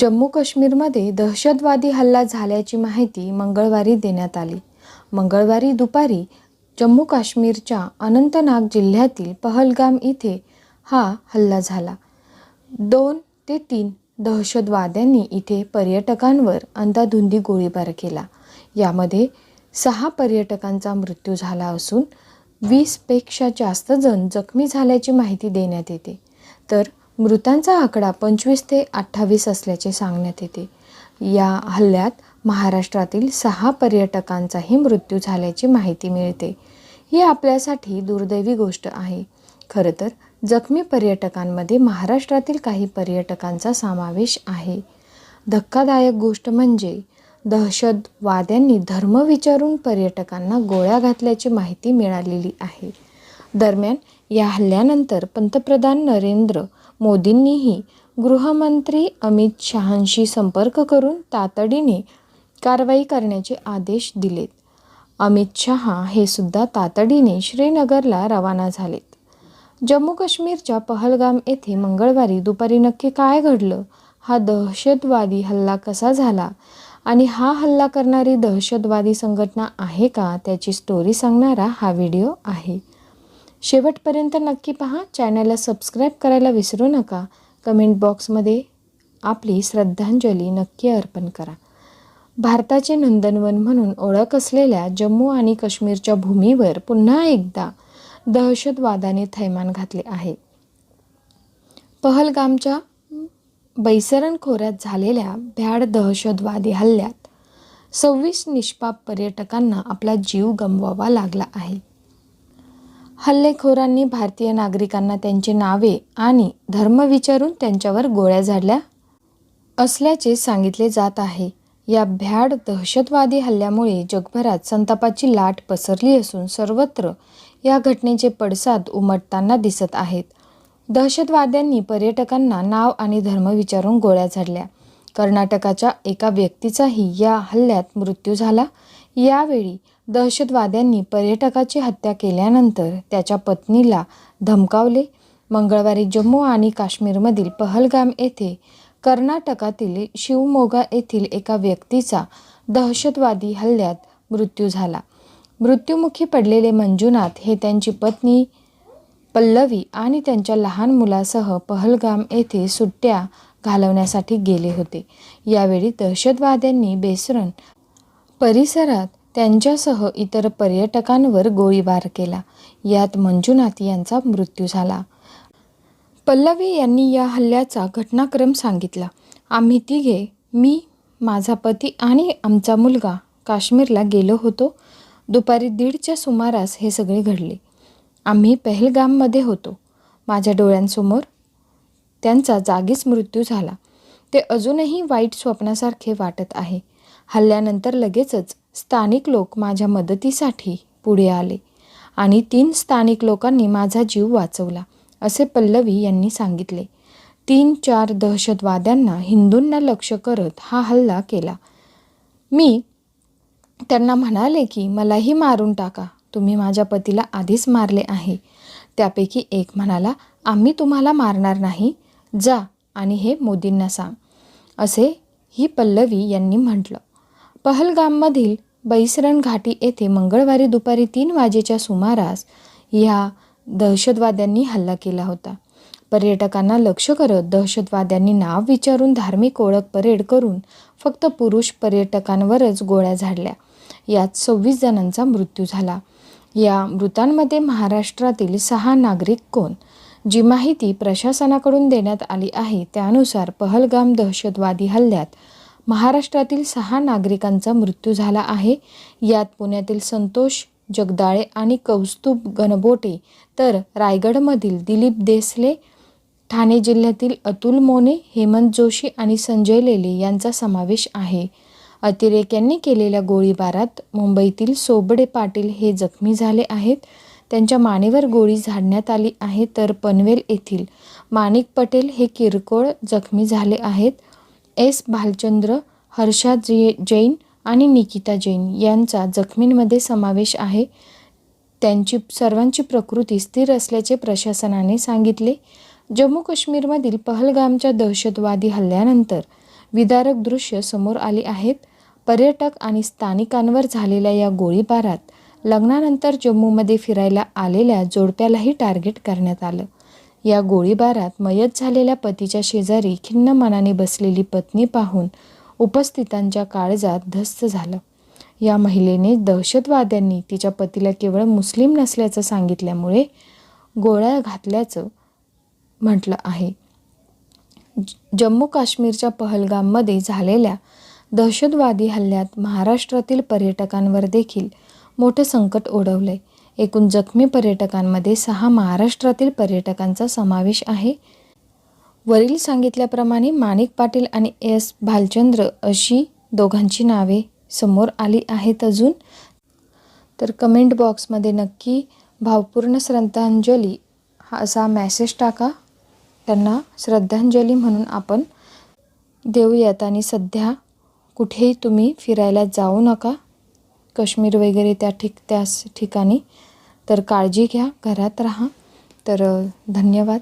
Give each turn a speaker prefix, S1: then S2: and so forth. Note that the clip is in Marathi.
S1: जम्मू काश्मीरमध्ये दहशतवादी हल्ला झाल्याची माहिती मंगळवारी देण्यात आली. मंगळवारी दुपारी जम्मू काश्मीरच्या अनंतनाग जिल्ह्यातील पहलगाम इथे हा हल्ला झाला. दोन ते तीन दहशतवाद्यांनी इथे पर्यटकांवर अंधाधुंदी गोळीबार केला. यामध्ये सहा पर्यटकांचा मृत्यू झाला असून वीसपेक्षा जास्त जण जखमी झाल्याची माहिती देण्यात येते. तर मृतांचा आकडा पंचवीस ते अठ्ठावीस असल्याचे सांगण्यात येते. या हल्ल्यात महाराष्ट्रातील सहा पर्यटकांचाही मृत्यू झाल्याची माहिती मिळते. ही आपल्यासाठी दुर्दैवी गोष्ट आहे. खरं तर जखमी पर्यटकांमध्ये महाराष्ट्रातील काही पर्यटकांचा समावेश आहे. धक्कादायक गोष्ट म्हणजे दहशतवाद्यांनी धर्म विचारून पर्यटकांना गोळ्या घातल्याची माहिती मिळालेली आहे. दरम्यान या हल्ल्यानंतर पंतप्रधान नरेंद्र मोदींनीही गृहमंत्री अमित शहांशी संपर्क करून तातडीने कारवाई करण्याचे आदेश दिलेत. अमित शहा हे सुद्धा तातडीने श्रीनगरला रवाना झालेत. जम्मू काश्मीरच्या पहलगाम येथे मंगळवारी दुपारी नक्की काय घडलं? हा दहशतवादी हल्ला कसा झाला? आणि हा हल्ला करणारी दहशतवादी संघटना आहे का? त्याची स्टोरी सांगणारा हा व्हिडिओ आहे. शेवटपर्यंत नक्की पहा. चॅनलला सबस्क्राईब करायला विसरू नका. कमेंट बॉक्समध्ये आपली श्रद्धांजली नक्की अर्पण करा. भारताचे नंदनवन म्हणून ओळख असलेल्या जम्मू आणि काश्मीरच्या भूमीवर पुन्हा एकदा दहशतवादाने थैमान घातले आहे. पहलगामच्या बैसरण खोऱ्यात झालेल्या भ्याड दहशतवादी हल्ल्यात सव्वीस निष्पाप पर्यटकांना आपला जीव गमवावा लागला आहे. हल्लेखोरांनी भारतीय नागरिकांना त्यांची नावे आणि धर्म विचारून त्यांच्यावर गोळ्या झाडल्या असल्याचे सांगितले जात आहे. या भ्याड दहशतवादी हल्ल्यामुळे जगभरात संतापाची लाट पसरली असून सर्वत्र या घटनेचे पडसाद उमटताना दिसत आहेत. दहशतवाद्यांनी पर्यटकांना नाव आणि धर्म विचारून गोळ्या झाडल्या. कर्नाटकाच्या एका व्यक्तीचाही या हल्ल्यात मृत्यू झाला. यावेळी दहशतवाद्यांनी पर्यटकाची हत्या केल्यानंतर त्याच्या पत्नीला धमकावले. मंगळवारी जम्मू आणि काश्मीरमधील पहलगाम येथे कर्नाटकातील शिवमोगा येथील एका व्यक्तीचा दहशतवादी हल्ल्यात मृत्यू झाला. मृत्युमुखी पडलेले मंजुनाथ हे त्यांची पत्नी पल्लवी आणि त्यांच्या लहान मुलासह पहलगाम येथे सुट्ट्या घालवण्यासाठी गेले होते. यावेळी दहशतवाद्यांनी बेसरण परिसरात त्यांच्यासह इतर पर्यटकांवर गोळीबार केला. यात मंजुनाथ यांचा मृत्यू झाला. पल्लवी यांनी या हल्ल्याचा घटनाक्रम सांगितला. आम्ही तिघे मी माझा पती आणि आमचा मुलगा काश्मीरला गेलो होतो. दुपारी दीडच्या सुमारास हे सगळे घडले. आम्ही पहलगाममध्ये होतो. माझ्या डोळ्यांसमोर त्यांचा जागीच मृत्यू झाला. ते अजूनही वाईट स्वप्नासारखे वाटत आहे. हल्ल्यानंतर लगेचच स्थानिक लोक माझ्या मदतीसाठी पुढे आले आणि तीन स्थानिक लोकांनी माझा जीव वाचवला असे पल्लवी यांनी सांगितले. तीन चार दहशतवाद्यांना हिंदूंना लक्ष करत हा हल्ला केला. मी त्यांना म्हणाले की मलाही मारून टाका. तुम्ही माझ्या पतीला आधीच मारले आहे. त्यापैकी एक म्हणाला आम्ही तुम्हाला मारणार नाही. जा आणि हे मोदींना सांग. असे ही पल्लवी यांनी म्हटलं. पहलगाममधील बैसरण घाटी येथे मंगळवारी दुपारी तीन वाजेच्या सुमारास ह्या दहशतवाद्यांनी हल्ला केला होता. पर्यटकांना लक्ष करत दहशतवाद्यांनी नाव विचारून धार्मिक ओळख परेड करून फक्त पुरुष पर्यटकांवरच गोळ्या झाडल्या. यात सव्वीस जणांचा मृत्यू झाला. या मृतांमध्ये महाराष्ट्रातील सहा नागरिक कोण? जी माहिती प्रशासनाकडून देण्यात आली आहे त्यानुसार पहलगाम दहशतवादी हल्ल्यात महाराष्ट्रातील सहा नागरिकांचा मृत्यू झाला आहे. यात पुण्यातील संतोष जगदाळे आणि कौस्तुभ गणबोटे तर रायगडमधील दिलीप देसले ठाणे जिल्ह्यातील अतुल मोने हेमंत जोशी आणि संजय लेले यांचा समावेश आहे. अतिरेक्यांनी केलेल्या गोळीबारात मुंबईतील सोबडे पाटील हे जखमी झाले आहेत. त्यांच्या मानेवर गोळी झाडण्यात आली आहे तर पनवेल येथील माणिक पटेल हे किरकोळ जखमी झाले आहेत. एस. भालचंद्र हर्षा जे जैन आणि निकिता जैन यांचा जखमींमध्ये समावेश आहे. त्यांची सर्वांची प्रकृती स्थिर असल्याचे प्रशासनाने सांगितले. जम्मू काश्मीरमधील पहलगामच्या दहशतवादी हल्ल्यानंतर विदारक दृश्य समोर आली आहेत. पर्यटक आणि स्थानिकांवर झालेल्या या गोळीबारात लग्नानंतर जम्मूमध्ये फिरायला आलेल्या जोडप्यालाही टार्गेट करण्यात आलं. या गोळीबारात मयत झालेल्या पतीच्या शेजारी खिन्न मनाने बसलेली पत्नी पाहून उपस्थितांच्या काळजात धस्त झालं. या महिलेने दहशतवाद्यांनी तिच्या पतीला केवळ मुस्लिम नसल्याचं सांगितल्यामुळे गोळ्या घातल्याचं म्हटलं आहे. ज- जम्मू काश्मीरच्या पहलगाममध्ये झालेल्या दहशतवादी हल्ल्यात महाराष्ट्रातील पर्यटकांवर देखील मोठं संकट ओढवलं आहे एकूण जखमी पर्यटकांमध्ये सहा महाराष्ट्रातील पर्यटकांचा समावेश आहे. वरील सांगितल्याप्रमाणे माणिक पाटील आणि एस भालचंद्र अशी दोघांची नावे समोर आली आहेत अजून. तर कमेंट बॉक्समध्ये नक्की भावपूर्ण श्रद्धांजली हा असा मॅसेज टाका. त्यांना श्रद्धांजली म्हणून आपण देऊयात आणि सध्या कुठेही तुम्ही फिरायला जाऊ नका. काश्मीर वगैरे त्या ठिक त्याच ठिकाणी. तर काळजी घ्या घरात राहा. तर धन्यवाद.